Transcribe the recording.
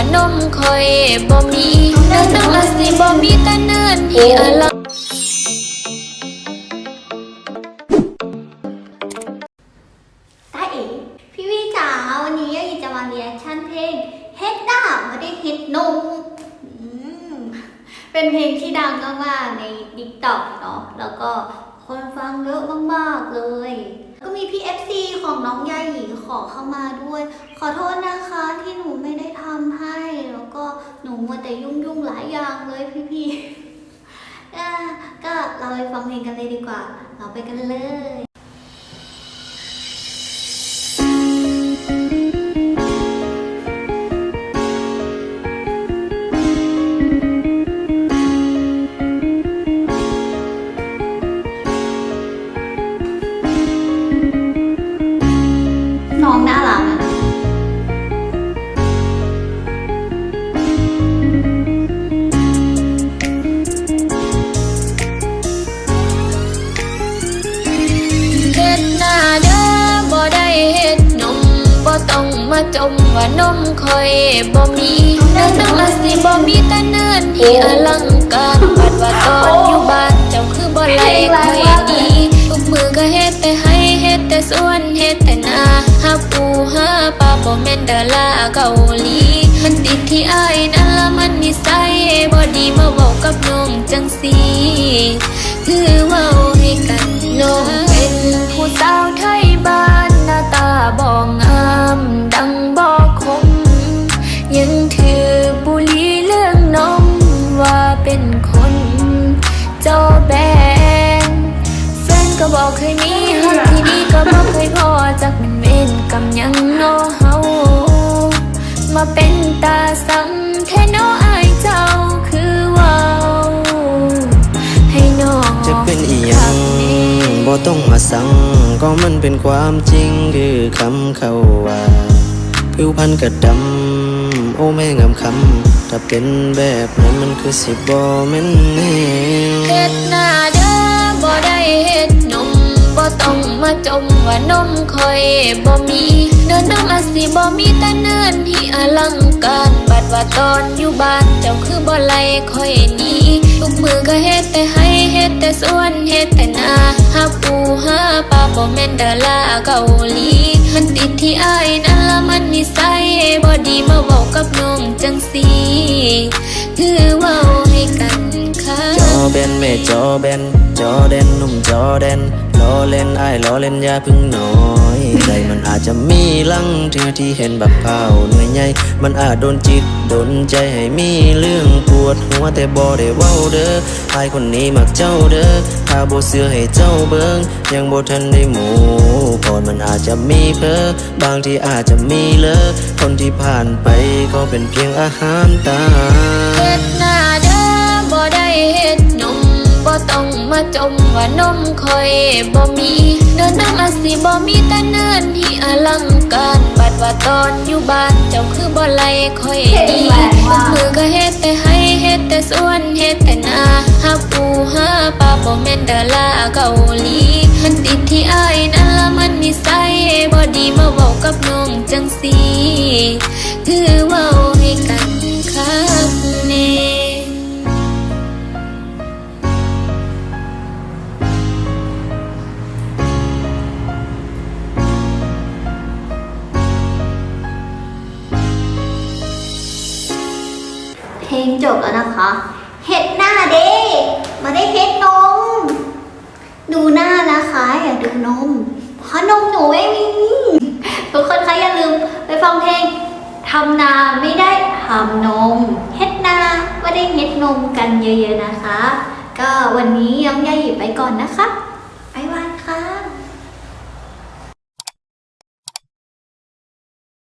ว่านมคอยบ่มีเดินน้ำอาจสิบ่มีแต่เนินที่อลังตาเอ๋พี่วิจ๋าวันนี้ยายจะมาเรียกชั่นเพลงเฮ็ดด้าไม่ได้เฮ็ดนมอืมเป็นเพลงที่ดังมากๆในดิกต็อกเนาะแล้วก็คนฟังเยอะมากๆเลย ก็มีพี่ FC ของน้องยาหยีขอเข้ามาด้วย ขอโทษนะคะที่หนูไม่ได้ทำให้ แล้วก็หนูมัวแต่ยุ่ งๆหลายอย่างเลยพี่ๆอ่ก็เราไปฟังเพลงกันเลยดีกว่า เราไปกันเลย มาจมว่านมคอยบ่มีเนน้ำอาสิบ่มีต่เนินที่อลังการบัดว่าตอนอยู่บ้านเจ้าคือบ่ไหลคอยดีทุกมือก็เฮ็ดแต่ให้เฮ็ดแต่สวนเฮ็ดแต่นาหาปูหาปลาบ่แม่นดาราเกาหลีมันติดที่อายนั่นละมันนิสัยบ่ดีมาเว้ากับน้องจังซี่คือเว้าให้กัน เป็นคนเจ้าแบนแฟนก็บอกเคยมีหักที่นี่ก็บอกเคยพอจากเป็นเวรกำยังนอเฮามาเป็นตาสังแค่น้ออายเจ้าคือว้าให้น้องจะเป็นอีหยังบ่ต้องมาสั่งก็มันเป็นความจริงคือคำเขาว่าผิวพรรณกระดำ โอ้แม่งามคำถ้าเป็นแบบนั้นมันคือสิบ่แม่นแนวเฮ็ดหน้าเด้อบ่ได้เฮ็ดนมบ่ต้องมาจมว่านมคอยบ่มีเดินน้ำอาสิบ่มีแต่เนินที่อลังการบัดว่าตอนอยู่บ้านเจ้าคือบ่ไหลคอยหนีทุกมือก็เฮ็ดแต่ให้เฮ็ดแต่สวนเฮ็ดแต่นาหาปูหาปลาบ่แม่นดาราเกาหลีมันติดที่อายนั่นละมันนิสัย บอดีมาเว้ากับน้องจังสีถือเว้าให้กันค่ะจอแบนแม่จอแบนจอแดนหนุ่มจอแดนล้อเล่นไอ้ล้อเล่นอย่าพึ่งน้อน ใจมันอาจจะมีลังเธอที่เห็นแบักเผาหน่วยใหญ่ มันอาจโดนจิตโดนใจให้มีเรื่องปวดหัวแต่บ่ได้เว้าเด้อไอ้ายคนนี้มักเจ้าเด้อถ้าบ่เสือให้เจ้าเบิงยังบ่ทันได้หมู่ก่อนมันอาจจะมีเพอบางที่อาจจะมีเลิกคนที่ผ่านไปก็เป็นเพียงอาหารตาเฮ็ดหน้าเด้อบ่ได้เฮ็ดน มาจมว่านมคอยบ่มีเดินน้ำอาสิบ่มีแต่เนินที่อลังการบัดว่าตอนอยู่บ้านเจ้าคือบ่ไหลคอยดีมือก็เฮ็ดแต่ให้เฮ็ดแต่สวนเฮ็ดแต่นาหาปูหาปลาบ่แม่นดาราเกาหลีมันติดที่อายนั่นละมันนิสัยบ่ดีมาเว้ากับน้องจังซี่คือเว้า เพลงจบแล้วนะคะ เฮ็ดหน้าเด้มาได้เฮ็ดนม ดูหน้านะคะ อย่าดูนม เพราะนมหนูไม่มีทุกคนคะอย่าลืมไปฟังเพลงทำนาไม่ได้ทำนม เฮ็ดนาไม่ได้เฮ็ดนมกันเยอะๆนะคะ ก็วันนี้ย้องยาหยิบไปก่อนนะคะบ๊ายบาย